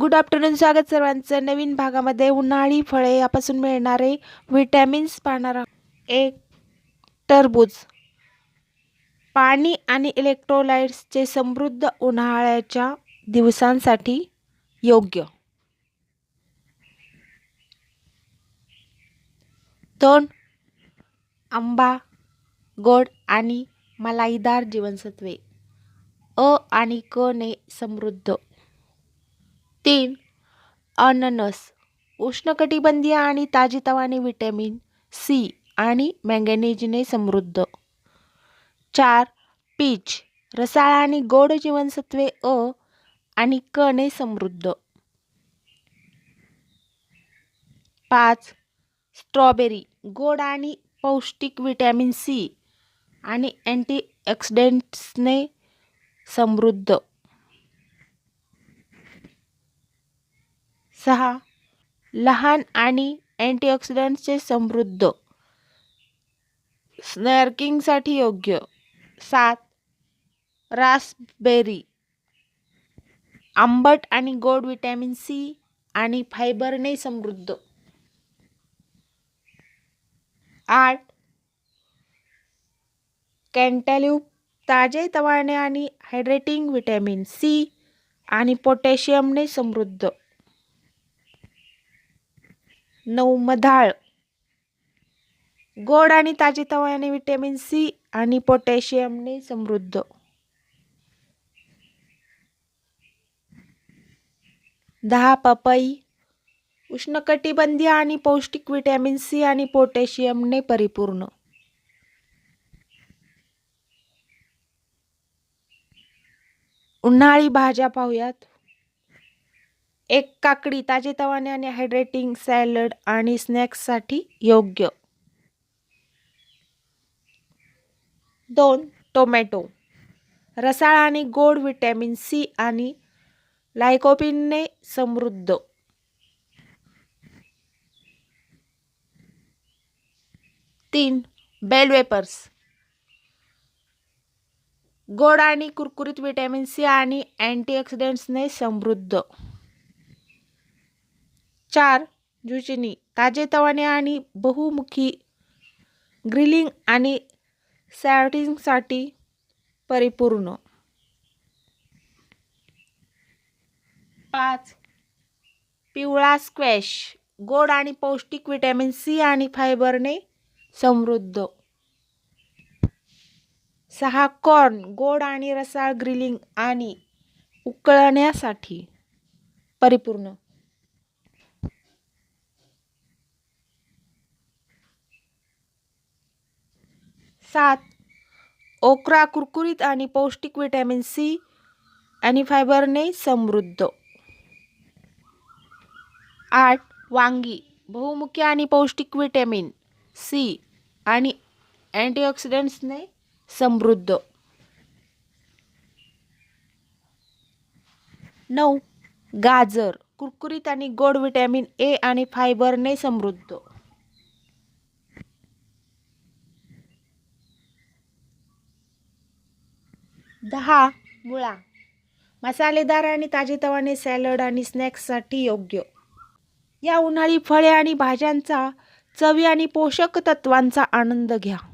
Good afternoon स्वागत सर्वांचं. नवीन भागामध्ये उन्हाळी फळे यापासून मिळणारे विटॅमिन्स पाहणार एक टरबूज. पाणी आणि इलेक्ट्रोलाइट्सचे समृद्ध उन्हाळ्याच्या दिवसांसाठी योग्य. दोन आंबा गोड आणि मलाईदार जीवनसत्वे. अ आणि क ने समृद्ध. तीन. अननस उष्णकटिबंधीय आणि ताजीतवाने विटॅमिन सी आणि मॅंगॅनीजने समृद्ध. चार. पीच रसाळ आणि गोड जीवनसत्वे अ आणि क ने समृद्ध. पाच. स्ट्रॉबेरी गोड आणि पौष्टिक विटॅमिन सी आणि अँटीऑक्सिडेंट्सने समृद्ध. सहा. लहान आणि अँटीऑक्सिडंट्सचे समृद्ध. स्नॅर्किंगसाठी योग्य. सात. रासबेरी आंबट आणि गोड विटॅमिन सी आणि फायबरने समृद्ध. आठ. कॅन्टॅल्यूप ताजे तवाणे आणि हायड्रेटिंग विटॅमिन सी आणि पोटॅशियमने समृद्ध. नऊ मधाळ. गोड आणि ताजी तवयाने विटॅमिन सी आणि पोटॅशियमने समृद्ध. दहा पपई उष्णकटिबंधीय आणि पौष्टिक विटॅमिन सी आणि पोटॅशियमने परिपूर्ण. उन्हाळी भाज्या पाहूयात. एक काकडी ताजेतवाने आणि हायड्रेटिंग सॅलड आणि स्नॅक्ससाठी योग्य. दोन टोमॅटो रसाळ आणि गोड विटॅमिन सी आणि लायकोपिनने समृद्ध. तीन बेल वेपर्स गोड आणि कुरकुरीत विटॅमिन सी आणि अँटीऑक्सिडंट्सने समृद्ध. चार जुचिनी ताजेतवाने आणि बहुमुखी ग्रिलिंग आणि सॅटिंगसाठी परिपूर्ण. पाच पिवळा स्क्वॅश गोड आणि पौष्टिक विटॅमिन सी आणि फायबरने समृद्ध. सहा कॉर्न गोड आणि रसाळ ग्रिलिंग आणि उकळण्यासाठी परिपूर्ण. सात. ओक्रा कुरकुरीत आणि पौष्टिक विटॅमिन सी आणि फायबरने समृद्ध. आठ. वांगी बहुमुखी आणि पौष्टिक विटॅमिन सी आणि अँटीऑक्सिडंट्सने समृद्ध. नऊ. गाजर कुरकुरीत आणि गोड विटॅमिन ए आणि फायबरने समृद्ध. दहा मुळा. मसालेदार आणि ताजेतवाने सॅलड आणि स्नॅक्ससाठी योग्य. या उन्हाळी फळे आणि भाज्यांचा चवी आणि पोषक तत्वांचा आनंद घ्या.